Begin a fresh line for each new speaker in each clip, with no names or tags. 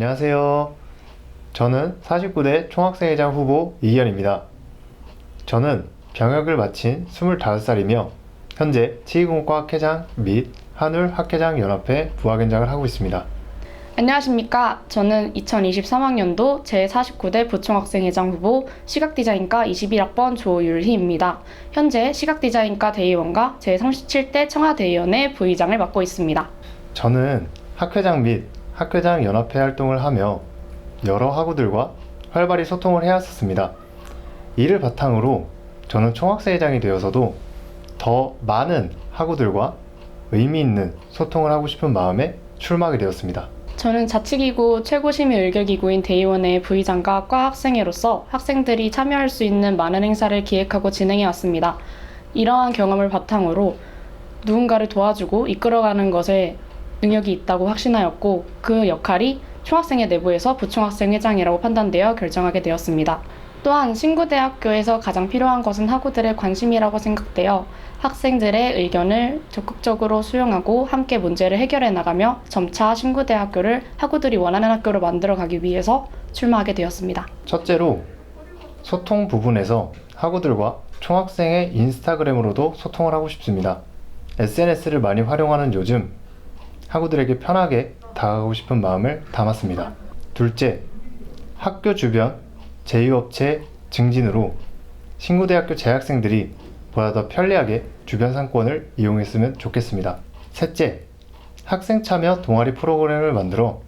안녕하세요. 저는 49대 총학생회장 후보 이기현입니다. 저는 병역을 마친 25살이며 현재 치의공과 학회장 및 한울 학회장 연합회 부학연장을 하고 있습니다.
안녕하십니까. 저는 2023학년도 제49대 부총학생회장 후보 시각디자인과 21학번 조율희입니다. 현재 시각디자인과 대의원과 제37대 청와대의원의 부의장을 맡고 있습니다.
저는 학회장 및 학회장 연합회 활동을 하며 여러 학우들과 활발히 소통을 해왔었습니다. 이를 바탕으로 저는 총학생회장이 되어서도 더 많은 학우들과 의미 있는 소통을 하고 싶은 마음에 출마하게 되었습니다.
저는 자치기구 최고심의 의결기구인 대의원의 부의장과 과 학생회로서 학생들이 참여할 수 있는 많은 행사를 기획하고 진행해 왔습니다. 이러한 경험을 바탕으로 누군가를 도와주고 이끌어가는 것에 능력이 있다고 확신하였고 그 역할이 총학생회 내부에서 부총학생회장이라고 판단되어 결정하게 되었습니다. 또한 신구대학교에서 가장 필요한 것은 학우들의 관심이라고 생각되어 학생들의 의견을 적극적으로 수용하고 함께 문제를 해결해 나가며 점차 신구대학교를 학우들이 원하는 학교로 만들어 가기 위해서 출마하게 되었습니다.
첫째로 소통 부분에서 학우들과 총학생의 인스타그램으로도 소통을 하고 싶습니다. SNS를 많이 활용하는 요즘 학우들에게 편하게 다가가고 싶은 마음을 담았습니다. 둘째, 학교 주변 제휴업체 증진으로 신구대학교 재학생들이 보다 더 편리하게 주변 상권을 이용했으면 좋겠습니다. 셋째, 학생 참여 동아리 프로그램을 만들어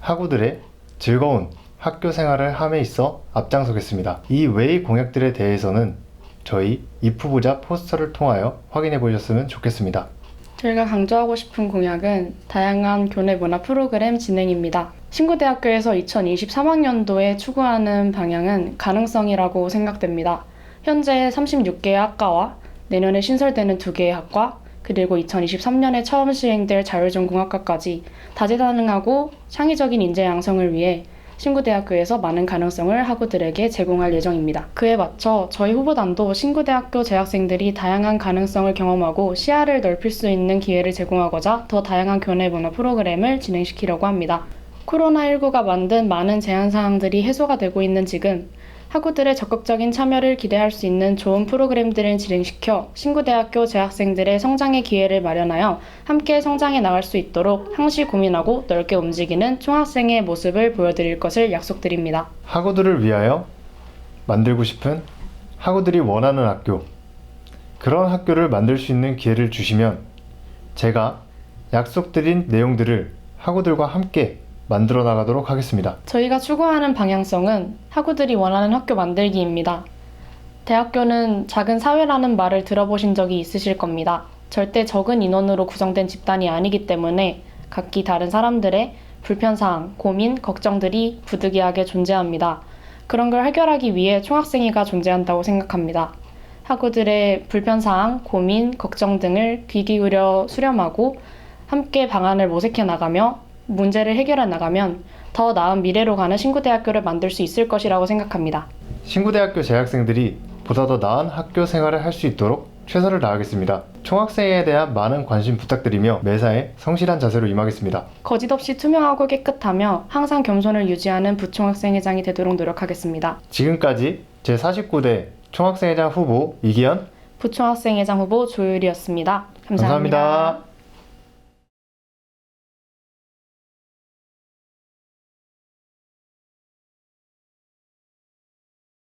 학우들의 즐거운 학교 생활을 함에 있어 앞장서겠습니다. 이 외의 공약들에 대해서는 저희 이프부자 포스터를 통하여 확인해 보셨으면 좋겠습니다.
저희가 강조하고 싶은 공약은 다양한 교내 문화 프로그램 진행입니다. 신구대학교에서 2023학년도에 추구하는 방향은 가능성이라고 생각됩니다. 현재 36개의 학과와 내년에 신설되는 2개의 학과, 그리고 2023년에 처음 시행될 자율전공학과까지 다재다능하고 창의적인 인재 양성을 위해 신구대학교에서 많은 가능성을 학우들에게 제공할 예정입니다. 그에 맞춰 저희 후보단도 신구대학교 재학생들이 다양한 가능성을 경험하고 시야를 넓힐 수 있는 기회를 제공하고자 더 다양한 교내 문화 프로그램을 진행시키려고 합니다. 코로나19가 만든 많은 제한 사항들이 해소가 되고 있는 지금 학우들의 적극적인 참여를 기대할 수 있는 좋은 프로그램들을 진행시켜 신구대학교 재학생들의 성장의 기회를 마련하여 함께 성장해 나갈 수 있도록 항시 고민하고 넓게 움직이는 총학생의 모습을 보여드릴 것을 약속드립니다.
학우들을 위하여 만들고 싶은 학우들이 원하는 학교 그런 학교를 만들 수 있는 기회를 주시면 제가 약속드린 내용들을 학우들과 함께 만들어 나가도록 하겠습니다.
저희가 추구하는 방향성은 학우들이 원하는 학교 만들기입니다. 대학교는 작은 사회라는 말을 들어보신 적이 있으실 겁니다. 절대 적은 인원으로 구성된 집단이 아니기 때문에 각기 다른 사람들의 불편사항, 고민, 걱정들이 부득이하게 존재합니다. 그런 걸 해결하기 위해 총학생회가 존재한다고 생각합니다. 학우들의 불편사항, 고민, 걱정 등을 귀 기울여 수렴하고 함께 방안을 모색해 나가며 문제를 해결해 나가면 더 나은 미래로 가는 신구대학교를 만들 수 있을 것이라고 생각합니다.
신구대학교 재학생들이 보다 더 나은 학교 생활을 할 수 있도록 최선을 다하겠습니다. 총학생회에 대한 많은 관심 부탁드리며 매사에 성실한 자세로 임하겠습니다.
거짓 없이 투명하고 깨끗하며 항상 겸손을 유지하는 부총학생회장이 되도록 노력하겠습니다.
지금까지 제49대 총학생회장 후보 이기현
부총학생회장 후보 조율이었습니다 감사합니다.
감사합니다.